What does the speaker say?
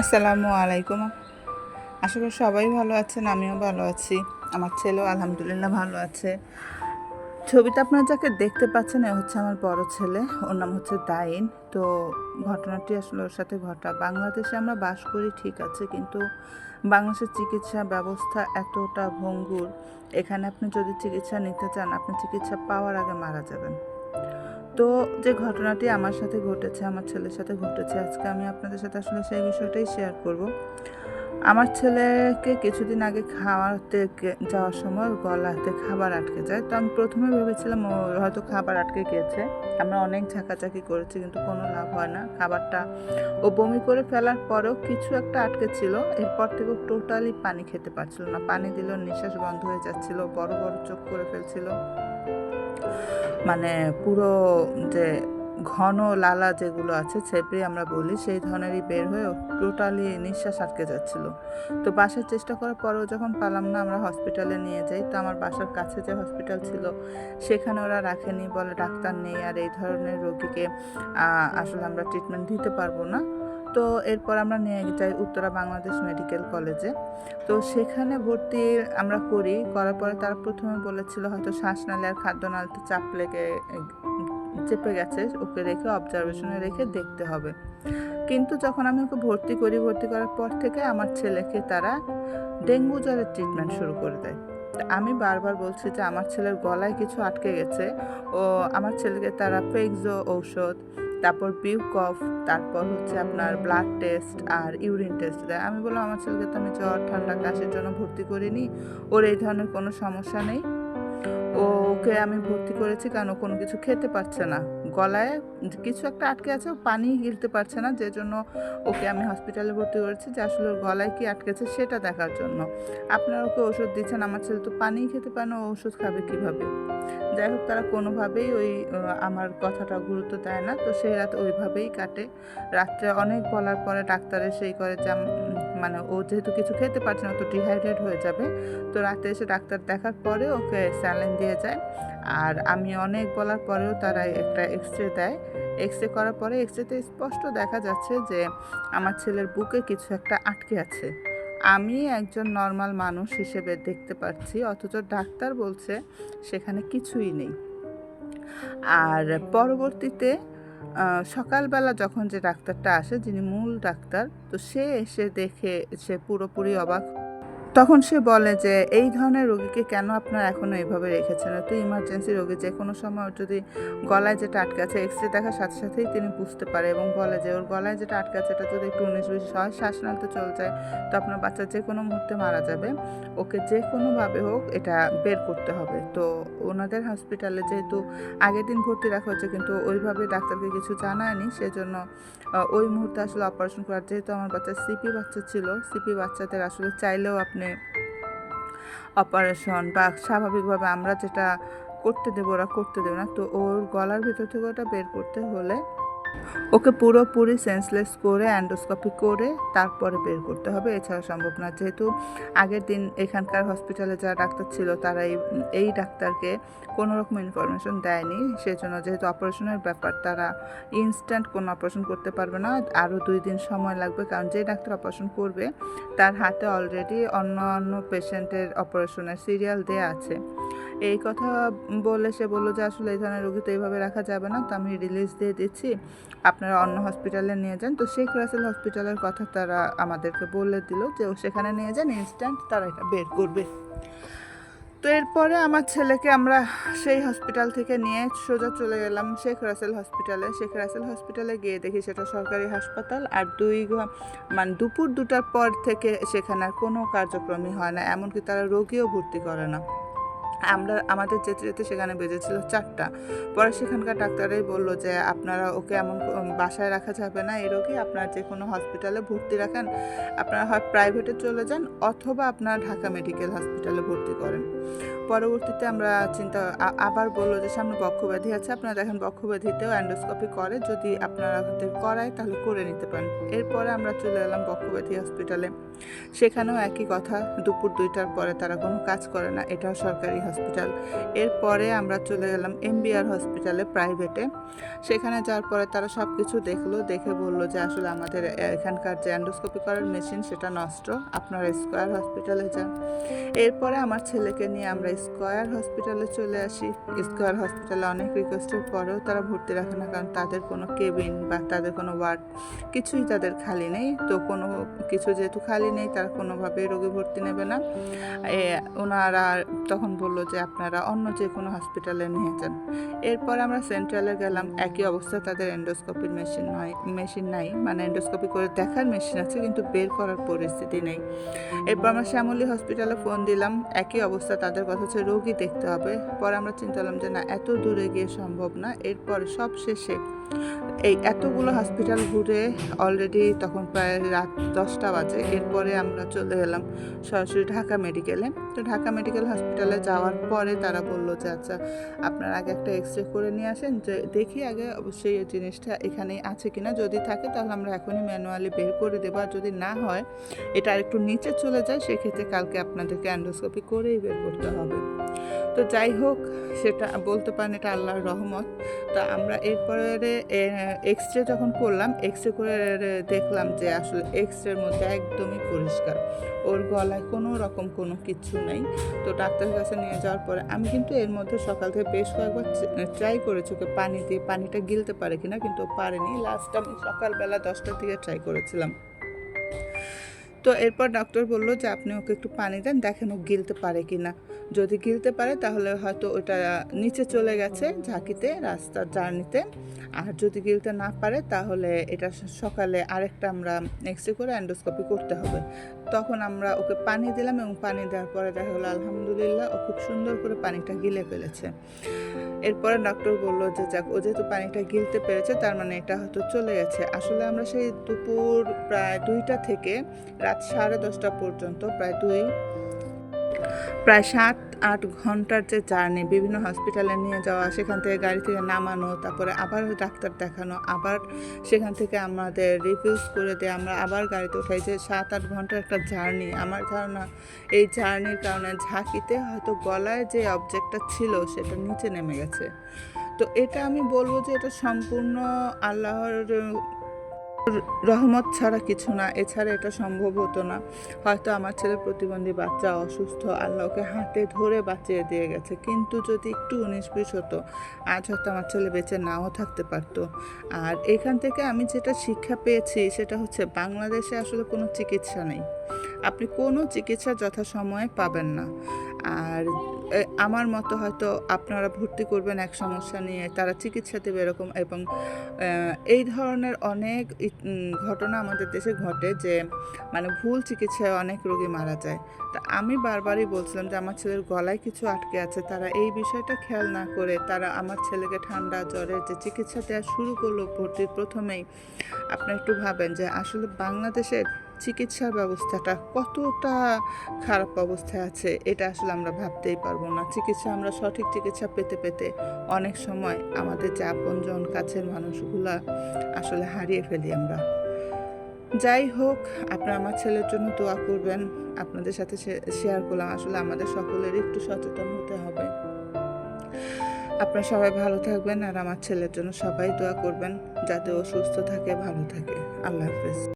আসসালামু আলাইকুম। আশা করি সবাই ভালো আছেন, আমিও ভালো আছি। আমার ছেলেও আলহামদুলিল্লাহ ভালো আছে। ছবিটা আপনারা যাকে দেখতে পাচ্ছেন, এ হচ্ছে আমার বড় ছেলে, ওর নাম হচ্ছে দাইন তো ঘটনাটি আসলে ওর সাথে ঘটা। বাংলাদেশে আমরা বাস করি, ঠিক আছে, কিন্তু বাংলাদেশের চিকিৎসা ব্যবস্থা এতটা ভঙ্গুর। এখানে আপনি যদি চিকিৎসা নিতে চান, আপনি চিকিৎসা পাওয়ার আগে মারা যাবেন। তো যে ঘটনাটি আমার সাথে ঘটেছে, আমার ছেলের সাথে ঘটেছে, আজকে আমি আপনাদের সাথে আসলে সেই বিষয়টাই শেয়ার করব। আমার ছেলেকে কিছুদিন আগে খাওয়াতে যাওয়ার সময় গলাতে খাবার আটকে যায়। তো আমি প্রথমে ভেবেছিলাম ও হয়তো খাবার আটকে গিয়েছে আমরা অনেক ঝাঁকাঝাঁকি করেছি, কিন্তু কোনো লাভ হয় না। খাবারটা ও বমি করে ফেলার পরেও কিছু একটা আটকে ছিল। এরপর থেকে টোটালি পানি খেতে পারছিল না। পানি দিলেও নিঃশ্বাস বন্ধ হয়ে যাচ্ছিল, বড় বড় চোখ করে ফেলছিল। মানে পুরো যে ঘন লালা যেগুলো আছে ছেপড়ি আমরা বলি, সেই ধরনেরই বের হয়ে টোটালি নিঃশ্বাস আটকে যাচ্ছিল। তো বাসার চেষ্টা করার পরেও যখন পালাম না, আমরা হসপিটালে নিয়ে যাই। তো আমার বাসার কাছে যে হসপিটাল ছিল, সেখানে ওরা রাখেনি, বলে ডাক্তার নেই, আর এই ধরনের রোগীকে আসলে আমরা ট্রিটমেন্ট দিতে পারব না। তো এরপর আমরা নিয়ে যাই উত্তরা বাংলাদেশ মেডিকেল কলেজে। তো সেখানে ভর্তি আমরা করি, করার পরে তারা প্রথমে বলেছিল হয়তো শ্বাসনালী আর খাদ্যনালীতে চাপ লেগে, চেপে গেছে, ওকে রেখে অবজারভেশনে রেখে দেখতে হবে। কিন্তু যখন আমি ওকে ভর্তি করি, ভর্তি করার পর থেকে আমার ছেলেকে তারা ডেঙ্গু জ্বরের ট্রিটমেন্ট শুরু করে দেয়। আমি বারবার বলছি যে আমার ছেলের গলায় কিছু আটকে গেছে, ও আমার ছেলেকে তারা ফেক্সো ঔষধ তারপর বিউকফ তারপর হচ্ছে আপনার ব্লাড টেস্ট আর ইউরিন টেস্ট দেয়। আমি বললাম, আমার ছেলেকে তো আমি জ্বর, ঠান্ডা, কাশির জন্য ভর্তি করিনি। ওর এই ধরনের কোনো সমস্যা নেই। ওকে আমি ভর্তি করেছি কারণ ও কোনো কিছু খেতে পারছে না। গলায় কিছু একটা আটকে আছে, ও পানি গিলতে পারছে না, যে জন্য ওকে আমি হসপিটালে ভর্তি করেছি, যে আসলে ওর গলায় কি আটকেছে সেটা দেখার জন্য। আপনারা ওকে ওষুধ দিচ্ছেন, আমার ছেলে তো পানিই খেতে পারে না, ও ওষুধ খাবে কীভাবে? যাই হোক, তারা কোনোভাবেই ওই আমার কথাটা গুরুত্ব দেয় না, তো সেই রাত ওইভাবেই কাটে। রাত্রে অনেক বলার পরে ডাক্তারের সেই করে যে মানে ও যেহেতু কিছু খেতে পারছে না তো ডিহাইড্রেট হয়ে যাবে। তো রাতে এসে ডাক্তার দেখার পরে ওকে স্যালাইন দিয়ে যায়। আর আমি অনেক বলার পরেও তারা একটা এক্স রে দেয়। এক্স রে করার পরে এক্স রেতে স্পষ্ট দেখা যাচ্ছে যে আমার ছেলের বুকে কিছু একটা আটকে আছে। আমি একজন নর্মাল মানুষ হিসেবে দেখতে পাচ্ছি, অথচ ডাক্তার বলছে সেখানে কিছুই নেই। আর পরবর্তীতে সকালবেলা যখন যে ডাক্তারটা আসে, যিনি মূল ডাক্তার, তো সে এসে দেখে, সে পুরোপুরি অবাক তখন সে বলে যে, এই ধরনের রোগীকে কেন আপনারা এখনও এইভাবে রেখেছেন? তো ইমার্জেন্সি রোগী যে কোনো সময় যদি গলায় যেটা আটকে আছে এক্স রে দেখার সাথে সাথেই তিনি বুঝতে পারে এবং বলে যে, ওর গলায় যেটা আটকে আছে এটা যদি একটু উনিশ বিশ হয় শ্বাসনালীতে চলে যায় তো আপনার বাচ্চা যে কোনো মুহূর্তে মারা যাবে। ওকে যে কোনোভাবে হোক, এটা বের করতে হবে। তো ওনাদের হসপিটালে যেহেতু আগের দিন ভর্তি রাখা হচ্ছে কিন্তু ওইভাবে ডাক্তারকে কিছু জানায়নি, সেজন্য ওই মুহূর্তে আসলে অপারেশন করার, যেহেতু আমার বাচ্চা সিপি বাচ্চা ছিল সিপি বাচ্চাদের আসলে চাইলেও আপনি অপারেশন বা স্বাভাবিকভাবে আমরা যেটা করতে দেবো ওরা করতে দেবে না। তো ওর গলার ভিতর থেকে ওটা বের করতে হলে ওকে পুরোপুরি সেন্সলেস করে অ্যান্ডোস্কোপি করে তারপরে বের করতে হবে। এছাড়া সম্ভব না। যেহেতু আগের দিন এখানকার হসপিটালে যারা ডাক্তার ছিল, তারা এই ডাক্তারকে কোনো রকম ইনফরমেশন দেয়নি। সেজন্য যেহেতু অপারেশনের ব্যাপার, তারা ইনস্ট্যান্ট কোনো অপারেশন করতে পারবে না। আরও দুই দিন সময় লাগবে, কারণ যে ডাক্তার অপারেশন করবে, তার হাতে অলরেডি অন্য অন্য পেশেন্টের অপারেশনের সিরিয়াল দেয়া আছে। এই কথা বলে সে বলল যে, আসলে এই ধরনের রোগী তো এইভাবে রাখা যাবে না। তো আমি রিলিজ দিয়ে দিচ্ছি। আপনারা অন্য হসপিটালে নিয়ে যান। তো শেখ রাসেল হসপিটালের কথা তারা আমাদেরকে বলে দিল যে, ও সেখানে নিয়ে যান ইনস্ট্যান্ট তারা এটা বের করবে। তো এরপরে আমার ছেলেকে আমরা সেই হসপিটাল থেকে নিয়ে সোজা চলে গেলাম শেখ রাসেল হসপিটালে শেখ রাসেল হসপিটালে গিয়ে দেখি সেটা সরকারি হাসপাতাল আর দুই মানে দুপুর দুটার পর থেকে সেখানে আর কোনো কার্যক্রমই হয় না, এমনকি তারা রোগীও ভর্তি করে না। আমরা, আমাদের যেতে যেতে সেখানে বেজেছিল চারটা। পরে সেখানকার ডাক্তারাই বলল যে, আপনারা ওকে এমন বাসায় রাখা যাবে না এই রোগী। আপনারা যে কোনো হসপিটালে ভর্তি রাখেন। আপনারা হয় প্রাইভেটে চলে যান অথবা আপনারা ঢাকা মেডিকেল হসপিটালে ভর্তি করেন। পরবর্তীতে আমরা চিন্তা আবার বলল যে সামনে বক্ষব্যাধি আছে, আপনারা দেখেন বক্ষব্যাধিতেও অ্যান্ডোস্কোপি করে, যদি আপনারা হাতে করায় তাহলে করে নিতে পারেন। এরপরে আমরা চলে এলাম বক্ষব্যাধি হসপিটালে সেখানেও একই কথা, দুপুর দুইটার পরে তারা কোনো কাজ করে না, এটাও সরকারি হসপিটাল এরপরে আমরা চলে গেলাম এমবিআর হসপিটালে প্রাইভেটে সেখানে যাওয়ার পরে তারা সব কিছু দেখল, দেখে বলল যে আসলে আমাদের এখানকার যে অ্যান্ডোস্কোপি করার মেশিন সেটা নষ্ট, আপনারা স্কোয়ার হসপিটালে যান। এরপরে আমার ছেলেকে নিয়ে আমরা স্কোয়ার হসপিটালে চলে আসি। স্কোয়ার হসপিটালে অনেক রিকোয়েস্টের পরেও তারা ভর্তি রাখে না, কারণ তাদের কোনো কেবিন বা তাদের কোনো ওয়ার্ড কিছুই তাদের খালি নেই। তো কোনো কিছু যেহেতু খালি নেই, তারা কোনোভাবেই রোগী ভর্তি নেবে না। ওনারা তখন বলল যে আপনারা অন্য যে কোনো হসপিটালে নিয়ে যান। এরপর আমরা সেন্ট্রালে গেলাম। একই অবস্থা, তাদের এন্ডোস্কোপির মেশিন নয় মেশিন নাই। মানে এন্ডোস্কোপি করে দেখার মেশিন আছে, কিন্তু বের করার পরিস্থিতি নেই। এরপর আমরা শ্যামলী হসপিটালে ফোন দিলাম। একই অবস্থা, তাদের কথা হচ্ছে রোগী দেখতে হবে। পরে আমরা চিন্তা করলাম যে না, এত দূরে গিয়ে সম্ভব না। এরপর সব শেষে এই এতগুলো হসপিটাল ঘুরে অলরেডি তখন প্রায় রাত দশটা বাজে। এরপরে আমরা চলে এলাম সরাসরি ঢাকা মেডিকেলে তো ঢাকা মেডিকেল হসপিটালে যাওয়ার পরে তারা বলল যে আচ্ছা আপনার আগে একটা এক্স রে করে নিয়ে আসেন। যে, দেখি আগে অবশ্যই এই জিনিসটা এখানেই আছে কিনা। যদি থাকে তাহলে আমরা এখনই ম্যানুয়ালি বের করে দেবো। আর যদি না হয়, এটা আর একটু নিচে চলে যায়, সেক্ষেত্রে কালকে আপনাদেরকে অ্যান্ডোস্কোপি করেই বের করতে হবে। তো যাই হোক, সেটা বলতে পারেন এটা আল্লাহর রহমত। তা আমরা এরপরে এক্স রে যখন করলাম এক্স রে করে দেখলাম যে আসলে এক্স রের মধ্যে একদমই পরিষ্কার। ওর গলায় কোনো রকম কোনো কিছু নেই। তো ডাক্তারের কাছে নিয়ে যাওয়ার পরে আমি কিন্তু এর মধ্যে সকাল থেকে বেশ কয়েকবার ট্রাই করেছি ওকে পানি দিয়ে, পানিটা গিলতে পারে কিনা কিন্তু পারেনি। লাস্ট আমি সকালবেলা দশটার দিকে ট্রাই করেছিলাম। তো এরপর ডক্টর বলল যে, আপনি ওকে একটু পানি দেন, দেখেন ও গিলতে পারে কি না যদি গিলতে পারে, তাহলে হয়তো ওটা নিচে চলে গেছে ঝাঁকিতে রাস্তার জার্নিতে। আর যদি গিলতে না পারে, তাহলে এটা সকালে আরেকটা আমরা নেক্সট করে অ্যান্ডোস্কোপি করতে হবে। তখন আমরা ওকে পানি দিলাম এবং পানি দেওয়ার পরে দেখা হলো আলহামদুলিল্লাহ, ও খুব সুন্দর করে পানিটা গিলে ফেলেছে। এরপরে ডক্টর বলল যে, যাক, ও যেহেতু পানিটা গিলতে পেরেছে, তার মানে এটা হয়তো চলে গেছে। আসলে আমরা সেই দুপুর প্রায় দুইটা থেকে রাত সাড়ে দশটা পর্যন্ত, প্রায় দুই, প্রায় সাত, আট ঘণ্টার যে জার্নি, বিভিন্ন হসপিটালে নিয়ে যাওয়া, সেখান থেকে গাড়ি থেকে নামানো, তারপরে আবার ডাক্তার দেখানো, আবার সেখান থেকে আমাদের রিভিউজ করে দিয়ে আমরা আবার গাড়িতে উঠাই। যে সাত, আট ঘণ্টার একটা জার্নি, আমার ধারণা এই জার্নির কারণে ঝাঁকিতে হয়তো গলায় যে অবজেক্টটা ছিল, সেটা নিচে নেমে গেছে। তো এটা আমি বলব যে এটা সম্পূর্ণ আল্লাহর রহমত ছাড়া কিছু না, এছাড়া এটা সম্ভব হতো না। হয়তো আমার ছেলে প্রতিবন্ধী বাচ্চা অসুস্থ আল্লাহকে হাতে ধরে বাঁচিয়ে দিয়ে গেছে। কিন্তু যদি একটু উনিশ বিশ হতো, আজ হয়তো আমার ছেলে বেঁচে নাও থাকতে পারতো। আর এখান থেকে আমি যেটা শিক্ষা পেয়েছি, সেটা হচ্ছে বাংলাদেশে আসলে কোনো চিকিৎসা নেই। আপনি কোনো চিকিৎসা যথাসময়ে পাবেন না। আর আমার মতো হয়তো আপনারা ভর্তি করবেন এক সমস্যা নিয়ে, তারা চিকিৎসা দেবে এরকম এবং এই ধরনের অনেক ঘটনা আমাদের দেশে ঘটে যে মানে ভুল চিকিৎসায় অনেক রোগী মারা যায়। তা আমি বারবারই বলছিলাম যে, আমার ছেলের গলায় কিছু আটকে আছে, তারা এই বিষয়টা খেয়াল না করে তারা আমার ছেলেকে ঠান্ডা জ্বরের যে চিকিৎসা দেওয়া শুরু করল ভর্তির প্রথমেই আপনি একটু ভাবেন যে, আসলে বাংলাদেশের চিকিৎসার ব্যবস্থাটা কতটা খারাপ অবস্থায় আছে, এটা আসলে আমরা ভাবতেই পারব না। চিকিৎসা, আমরা সঠিক চিকিৎসা পেতে পেতে অনেক সময় আমাদের যে আপনজন কাছের মানুষগুলা আসলে হারিয়ে ফেলি আমরা। যাই হোক, আপনারা আমার ছেলের জন্য দোয়া করবেন, আপনাদের সাথে শেয়ার করলাম। আসলে আমাদের সকলের একটু সচেতন হতে হবে। আপনারা সবাই ভালো থাকবেন আর আমার ছেলের জন্য সবাই দোয়া করবেন, যাতে ও সুস্থ থাকে, ভালো থাকে। আল্লাহ হাফেজ।